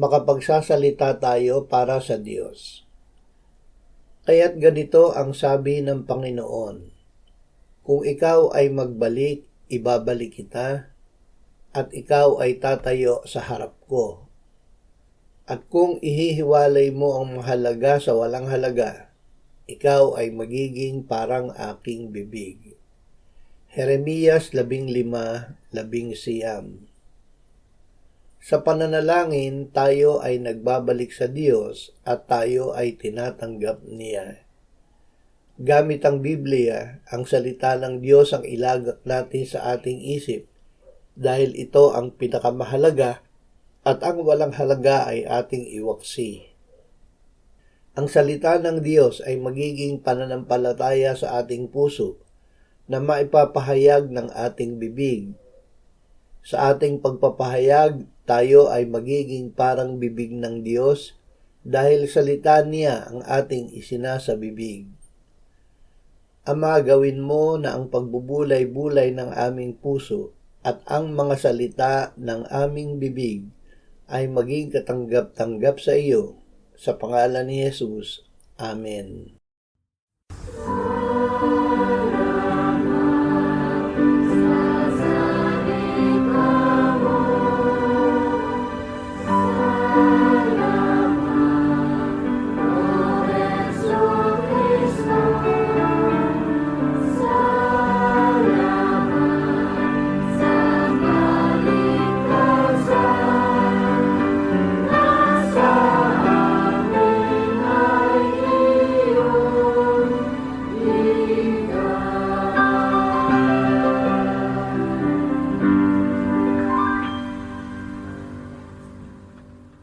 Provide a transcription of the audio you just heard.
makapagsasalita tayo para sa Diyos. Kaya't ganito ang sabi ng Panginoon, Kung ikaw ay magbalik, ibabalik kita, at ikaw ay tatayo sa harap ko. At kung ihihiwalay mo ang mahalaga sa walang halaga, ikaw ay magiging parang aking bibig. Jeremias 15:11 Sa pananalangin, tayo ay nagbabalik sa Diyos at tayo ay tinatanggap niya. Gamit ang Biblia, ang salita ng Diyos ang ilagak natin sa ating isip dahil ito ang pinakamahalaga at ang walang halaga ay ating iwaksi. Ang salita ng Diyos ay magiging pananampalataya sa ating puso na maipapahayag ng ating bibig. Sa ating pagpapahayag, tayo ay magiging parang bibig ng Diyos dahil salita niya ang ating isinasa bibig. Ama, gawin mo na ang pagbubulay-bulay ng aming puso at ang mga salita ng aming bibig ay maging katanggap-tanggap sa iyo. Sa pangalan ni Jesus. Amen.